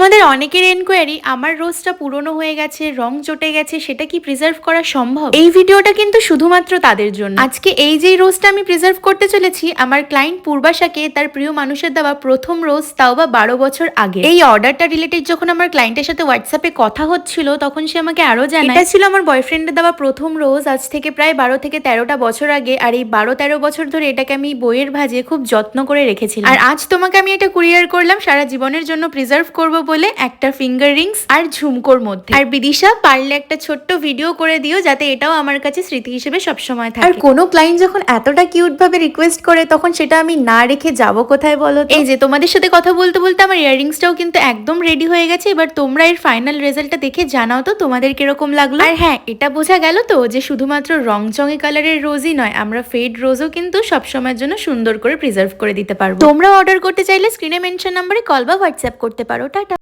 তোমাদের অনেকের এনকোয়ারি আমার রোজটা পুরনো হয়ে গেছে, রং চটে গেছে, সেটা কি প্রিজার্ভ করা সম্ভব? এই ভিডিওটা কিন্তু শুধুমাত্র তাদের জন্য। আজকে এই যে রোজটা আমি প্রিজার্ভ করতে চলেছি, আমার ক্লায়েন্ট পূর্বাশাকে, তার প্রিয় মানুষের দেওয়া প্রথম রোজ তাও বা বারো বছর আগে। এই অর্ডারটা রিলেটেড যখন আমার ক্লায়েন্টের সাথে হোয়াটসঅ্যাপে কথা হচ্ছিল, তখন সে আমাকে আরও জানায়, এটা ছিল আমার বয়ফ্রেন্ডের দেওয়া প্রথম রোজ আজ থেকে প্রায় বারো থেকে তেরোটা বছর আগে, আর এই বারো তেরো বছর ধরে এটাকে আমি বইয়ের ভাজে খুব যত্ন করে রেখেছিলাম। আর আজ তোমাকে আমি এটা কুরিয়ার করলাম, সারা জীবনের জন্য প্রিজার্ভ করব বলে একটা ফিঙ্গার রিংস আর ঝুমকোর মধ্যে। আর বিদিশা পারলে একটা ছোট্ট ভিডিও করে দিও যাতে এটাও আমার কাছে স্মৃতি হিসেবে সবসময় থাকে। আর কোনো ক্লায়েন্ট যখন এতটা কিউট ভাবে রিকোয়েস্ট করে তখন সেটা আমি না রেখে যাব কোথায় বলো এই যে তোমাদের সাথে কথা বলতে বলতে আমার ইয়াররিংসটাও কিন্তু একদম রেডি হয়ে গেছে। এবার তোমরা এর ফাইনাল রেজাল্টটা দেখে জানাও তো তোমাদের কীরকম লাগল। আর হ্যাঁ এটা বোঝা গেল তো যে শুধুমাত্র রং চঙে কালারের রোজই নয় আমরা ফেড রোজও কিন্তু সবসময়ের জন্য সুন্দর করে প্রিজার্ভ করে দিতে পারব। তোমরা অর্ডার করতে চাইলে স্ক্রিনে মেনশন নাম্বারে কল বা হোয়াটসঅ্যাপ করতে পারো। টাটা।